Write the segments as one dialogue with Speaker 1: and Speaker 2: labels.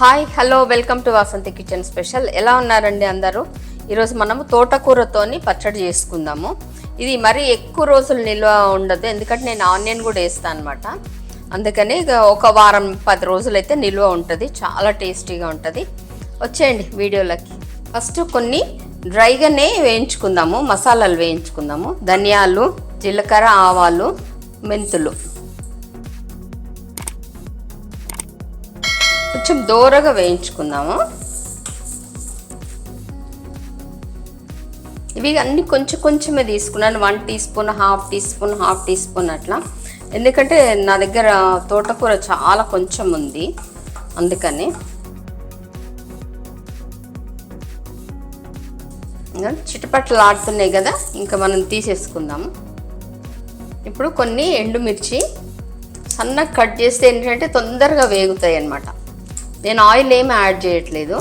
Speaker 1: Hi hello welcome to Vasanthi kitchen special ఎలా ఉన్నారండి అందరూ? ఈరోజు మనము తోటకూరతోని పచ్చడి చేసుకుందాము. ఇది మరీ ఎక్కువ రోజులు నిల్వ ఉండదు ఎందుకంటే నేను ఆనియన్ కూడా వేస్తాను అనమాట అందుకని ఇక ఒక వారం పది రోజులు అయితే నిల్వ ఉంటుంది చాలా టేస్టీగా ఉంటుంది. వచ్చేయండి వీడియోలకి. ఫస్ట్ కొన్ని డ్రైగానే వేయించుకుందాము మసాలాలు వేయించుకుందాము. ధనియాలు జీలకర్ర ఆవాలు మెంతులు. కొంచెం దూరగా వేయించుకుందాము. ఇవి అన్ని కొంచెం కొంచెమే తీసుకున్నాను. One teaspoon half teaspoon half teaspoon అట్లా. ఎందుకంటే నా దగ్గర తోటకూర చాలా కొంచెం ఉంది. అందుకని. చిటపట్లు ఆడుతున్నాయి కదా ఇంకా మనం తీసేసుకుందాము ఇప్పుడు కొన్ని ఎండుమిర్చి సన్నగా కట్ చేస్తే ఏంటంటే తొందరగా వేగుతాయి అన్నమాట. నేను ఆయిల్ ఏమి యాడ్ చేయట్లేదు.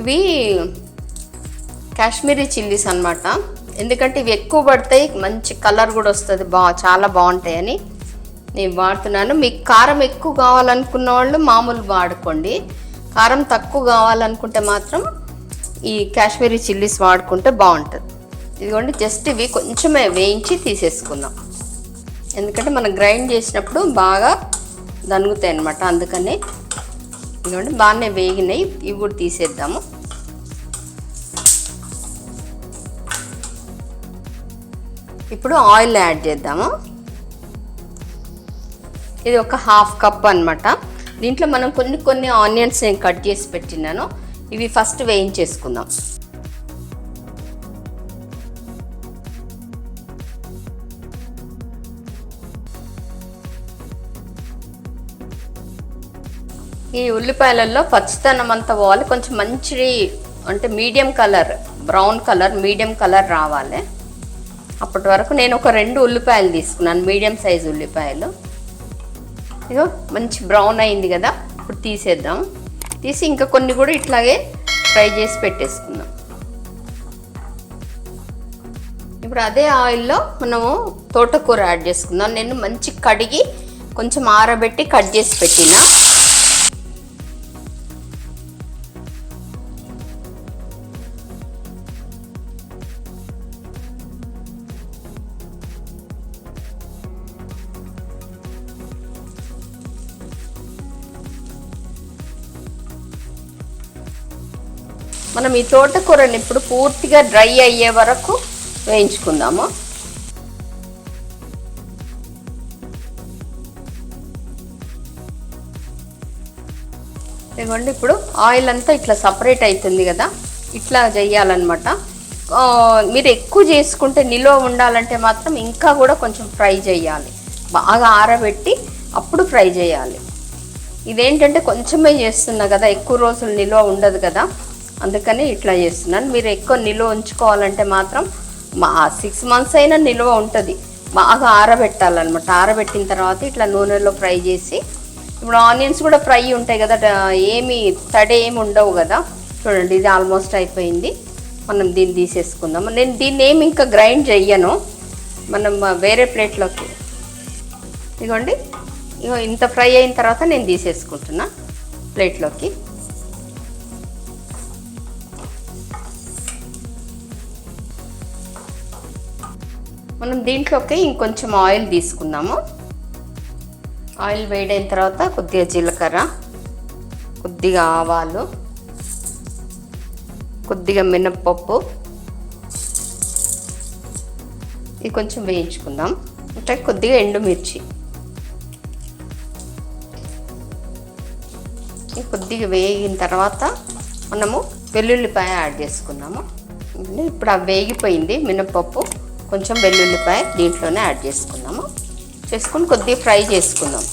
Speaker 1: ఇవి కాశ్మీరీ చిల్లీస్ అన్నమాట. ఎందుకంటే ఇవి ఎక్కువ పడతాయి మంచి కలర్ కూడా వస్తుంది బా చాలా బాగుంటాయని నేను వాడుతున్నాను. మీకు కారం ఎక్కువ కావాలనుకున్న వాళ్ళు మామూలు వాడుకోండి. కారం తక్కువ కావాలనుకుంటే మాత్రం ఈ కాశ్మీరీ చిల్లీస్ వాడుకుంటే బాగుంటుంది. ఇదిగోండి జస్ట్ ఇవి కొంచెమే వేయించి తీసేసుకుందాం. ఎందుకంటే మనం గ్రైండ్ చేసినప్పుడు బాగా దనుగుతాయి అన్నమాట అందుకని ఇదిగోండి బాగానే వేగినాయి. ఇవి కూడా తీసేద్దాము. ఇప్పుడు ఆయిల్ యాడ్ చేద్దాము. ఇది ఒక హాఫ్ కప్ అన్నమాట. దీంట్లో మనం కొన్ని కొన్ని ఆనియన్స్ నేను కట్ చేసి పెట్టినాను ఇవి ఫస్ట్ వేయించేసుకుందాం. ఈ ఉల్లిపాయలలో పచ్చితనం అంతా పోవాలి. కొంచెం మంచి అంటే medium colour brown colour medium colour రావాలి. అప్పటి వరకు నేను ఒక రెండు ఉల్లిపాయలు తీసుకున్నాను మీడియం సైజ్ ఉల్లిపాయలు. ఇగో మంచి బ్రౌన్ అయింది కదా ఇప్పుడు తీసేద్దాం. తీసి ఇంకా కొన్ని కూడా ఇట్లాగే ఫ్రై చేసి పెట్టేసుకుందాం. ఇప్పుడు అదే ఆయిల్లో మనము తోటకూర యాడ్ చేసుకుందాం. నేను మంచి కడిగి కొంచెం ఆరబెట్టి కట్ చేసి పెట్టిన. మనం ఈ తోటకూరని ఇప్పుడు పూర్తిగా డ్రై అయ్యే వరకు వేయించుకుందాము. ఇదిగోండి ఇప్పుడు ఆయిల్ అంతా ఇట్లా సపరేట్ అవుతుంది కదా ఇట్లా చేయాలన్నమాట. మీరు ఎక్కువ చేసుకుంటే నిల్వ ఉండాలంటే మాత్రం ఇంకా కూడా కొంచెం ఫ్రై చేయాలి. బాగా ఆరబెట్టి అప్పుడు ఫ్రై చేయాలి. ఇదేంటంటే కొంచెమే చేస్తున్నా కదా ఎక్కువ రోజులు నిల్వ ఉండదు కదా. అందుకని ఇట్లా చేస్తున్నాను. మీరు ఎక్కువ నిల్వ ఉంచుకోవాలంటే మాత్రం మా సిక్స్ మంత్స్ అయినా నిల్వ ఉంటుంది. బాగా ఆరబెట్టాలన్నమాట. ఆరబెట్టిన తర్వాత ఇట్లా నూనెలో ఫ్రై చేసి ఇప్పుడు ఆనియన్స్ కూడా ఫ్రై ఉంటాయి కదా ఏమి తడి ఏమి ఉండవు కదా. చూడండి ఇది ఆల్మోస్ట్ అయిపోయింది. మనం దీన్ని తీసేసుకుందాం. నేను దీన్ని ఏమి ఇంకా గ్రైండ్ చెయ్యను. మనం వేరే ప్లేట్లోకి. ఇదిగోండి ఇగో ఇంత ఫ్రై అయిన తర్వాత నేను తీసేసుకుంటున్నా ప్లేట్లోకి. మనం దీంట్లోకి ఇంకొంచెం ఆయిల్ తీసుకుందాము. ఆయిల్ వేడైన తర్వాత కొద్దిగా జీలకర్ర కొద్దిగా ఆవాలు కొద్దిగా మినప్పప్పు. ఇది కొంచెం వేయించుకుందాం. అంటే కొద్దిగా ఎండుమిర్చి. ఇది కొద్దిగా వేగిన తర్వాత మనము వెల్లుల్లిపాయ యాడ్ చేసుకున్నాము ఇప్పుడు ఆ వేగిపోయింది మినపప్పు కొంచెం వెల్లుల్లిపాయ దీంట్లోనే యాడ్ చేసుకున్నాము. చేసుకుని కొద్దిగా ఫ్రై చేసుకుందాం.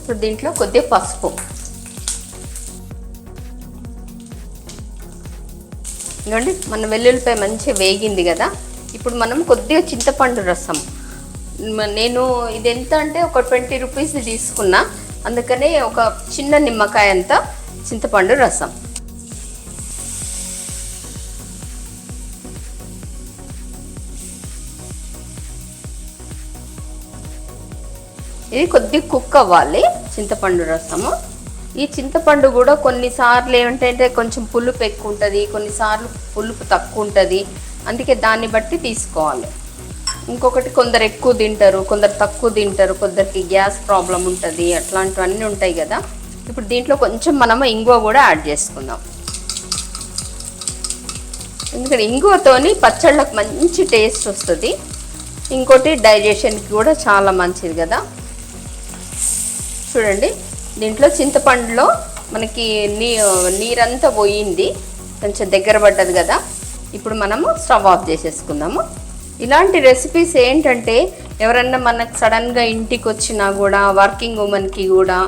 Speaker 1: ఇప్పుడు దీంట్లో కొద్దిగా పసుపు. ఇదిగోండి మన వెల్లుల్లిపాయ మంచిగా వేగింది కదా. ఇప్పుడు మనం కొద్దిగా చింతపండు రసం. నేను ఇది ఎంత అంటే ఒక ట్వంటీ రూపీస్ తీసుకున్నా. అందుకనే ఒక చిన్న నిమ్మకాయ అంత చింతపండు రసం. ఇది కొద్దిగా కుక్ అవ్వాలి. చింతపండు రసము. ఈ చింతపండు కూడా కొన్నిసార్లు ఏమిటంటే కొంచెం పులుపు ఎక్కువ ఉంటుంది కొన్నిసార్లు పులుపు తక్కువ ఉంటుంది. అందుకే దాన్ని బట్టి తీసుకోవాలి. ఇంకొకటి కొందరు ఎక్కువ తింటారు కొందరు తక్కువ తింటారు కొందరికి గ్యాస్ ప్రాబ్లం ఉంటుంది అట్లాంటివన్నీ ఉంటాయి కదా. ఇప్పుడు దీంట్లో కొంచెం మనము ఇంగువ కూడా యాడ్ చేసుకుందాం. ఎందుకంటే ఇంగువతోని పచ్చళ్ళకు మంచి టేస్ట్ వస్తుంది. ఇంకోటి డైజెషన్కి కూడా చాలా మంచిది కదా. చూడండి. దీంట్లో చింతపండులో మనకి నీ నీరంతా పోయింది. కొంచెం దగ్గర పడ్డది కదా. ఇప్పుడు మనము స్టవ్ ఆఫ్ చేసేసుకుందాము. ఇలాంటి రెసిపీస్ ఏంటంటే ఎవరన్నా మనకు సడన్గా ఇంటికి వచ్చినా కూడా వర్కింగ్ ఉమెన్కి కూడా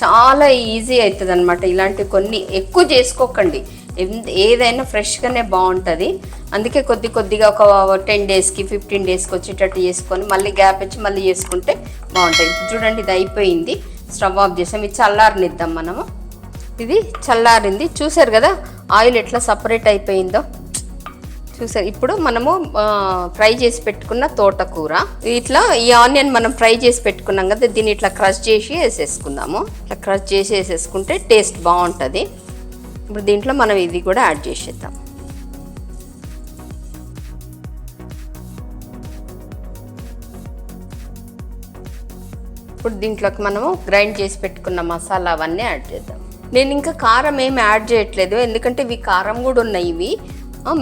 Speaker 1: చాలా ఈజీ అవుతుంది అనమాట ఇలాంటి కొన్ని ఎక్కువ చేసుకోకండి. ఏదైనా ఫ్రెష్గానే బాగుంటుంది. అందుకే కొద్ది కొద్దిగా ఒక టెన్ డేస్కి ఫిఫ్టీన్ డేస్కి వచ్చేటట్టు చేసుకొని మళ్ళీ గ్యాప్ ఇచ్చి మళ్ళీ చేసుకుంటే బాగుంటుంది. చూడండి ఇది అయిపోయింది. స్టవ్ ఆఫ్ చేసాం. ఇది చల్లారనిద్దాం మనము. ఇది చల్లారింది. చూసారు కదా ఆయిల్ ఎట్లా సపరేట్ అయిపోయిందో. చూసారు ఇప్పుడు మనము ఫ్రై చేసి పెట్టుకున్న తోటకూర. ఇట్లా ఈ ఆనియన్ మనం ఫ్రై చేసి పెట్టుకున్నాం కదా దీన్ని ఇట్లా క్రష్ చేసి వేసేసుకుందాము. ఇట్లా క్రష్ చేసి వేసేసుకుంటే టేస్ట్ బాగుంటుంది. ఇప్పుడు దీంట్లో మనం ఇది కూడా యాడ్ చేసేద్దాం. ఇప్పుడు దీంట్లోకి మనము గ్రైండ్ చేసి పెట్టుకున్న మసాలా అవన్నీ యాడ్ చేద్దాం. నేను ఇంకా కారం ఏమి యాడ్ చేయట్లేదు ఎందుకంటే ఇవి కారం కూడా ఉన్నాయి ఇవి.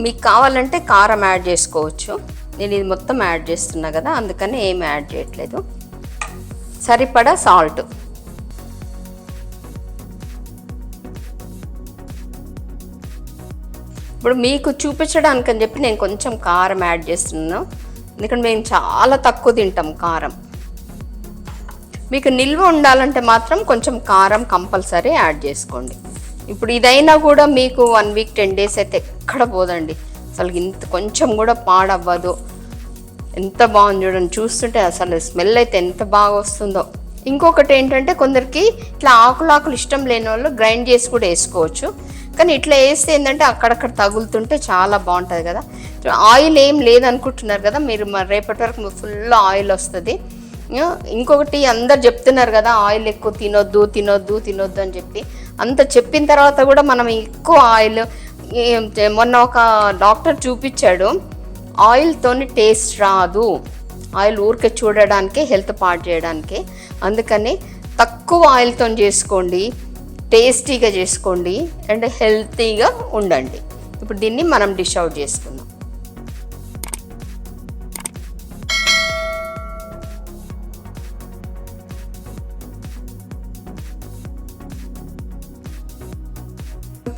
Speaker 1: మీకు కావాలంటే కారం యాడ్ చేసుకోవచ్చు. నేను ఇది మొత్తం యాడ్ చేస్తున్నా కదా అందుకని ఏమి యాడ్ చేయట్లేదు. సరిపడా సాల్ట్ ఇప్పుడు మీకు చూపించడానికి అని చెప్పి నేను కొంచెం కారం యాడ్ చేస్తున్నాను ఎందుకంటే మేము చాలా తక్కువ తింటాం కారం. మీకు నిల్వ ఉండాలంటే మాత్రం కొంచెం కారం కంపల్సరీ యాడ్ చేసుకోండి. ఇప్పుడు ఇదైనా కూడా మీకు వన్ వీక్ టెన్ డేస్ అయితే ఎక్కడ పోదండి. అసలు ఇంత కొంచెం కూడా పాడవ్వదు. ఎంత బాగుంది చూడండి చూస్తుంటే అసలు స్మెల్ అయితే ఎంత బాగా వస్తుందో. ఇంకొకటి ఏంటంటే కొందరికి ఇట్లా ఆకులు ఆకులు ఇష్టం లేని వాళ్ళు గ్రైండ్ చేసి కూడా వేసుకోవచ్చు. కానీ ఇట్లా వేస్తే ఏంటంటే అక్కడక్కడ తగులుతుంటే చాలా బాగుంటుంది కదా. ఆయిల్ ఏం లేదనుకుంటున్నారు కదా మీరు రేపటి వరకు ఫుల్ ఆయిల్ వస్తుంది. ఇంకొకటి అందరు చెప్తున్నారు కదా ఆయిల్ ఎక్కువ తినొద్దు తినొద్దు తినొద్దు అని చెప్పి. అంత చెప్పిన తర్వాత కూడా మనం ఎక్కువ ఆయిల్ మొన్న ఒక డాక్టర్ చూపించాడు ఆయిల్తోని టేస్ట్ రాదు. ఆయిల్ ఊరికే చూడడానికి హెల్త్ పాడు చేయడానికి. అందుకని తక్కువ ఆయిల్తో చేసుకోండి టేస్టీగా చేసుకోండి అండ్ హెల్తీగా ఉండండి. ఇప్పుడు దీన్ని మనం డిష్ అవుట్ చేసుకుందాం.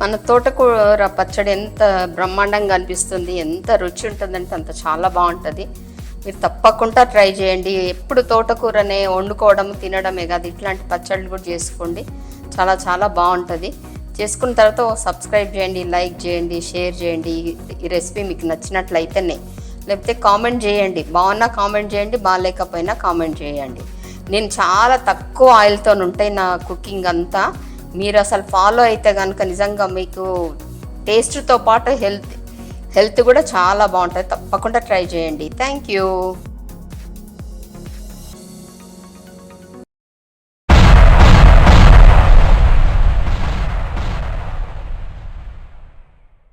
Speaker 1: మన తోటకూర పచ్చడి ఎంత బ్రహ్మాండంగా అనిపిస్తుంది ఎంత రుచి ఉంటుందంటే అంత చాలా బాగుంటుంది. మీరు తప్పకుండా ట్రై చేయండి. ఎప్పుడు తోటకూరనే వండుకోవడం తినడమే కాదు ఇట్లాంటి పచ్చళ్ళు కూడా చేసుకోండి. చాలా చాలా బాగుంటుంది. చేసుకున్న తర్వాత సబ్స్క్రైబ్ చేయండి లైక్ చేయండి షేర్ చేయండి. ఈ- ఈ రెసిపీ మీకు నచ్చినట్లయితేనే. లేకపోతే కామెంట్ చేయండి. బాగున్నా కామెంట్ చేయండి బాగాలేకపోయినా కామెంట్ చేయండి. నేను చాలా తక్కువ ఆయిల్తో ఉంటాయి నా కుకింగ్ అంతా. మీరు అసలు ఫాలో అయితే కనుక నిజంగా మీకు టేస్ట్తో పాటు హెల్త్ హెల్త్ కూడా చాలా బాగుంటుంది. తప్పకుండా ట్రై చేయండి. Thank you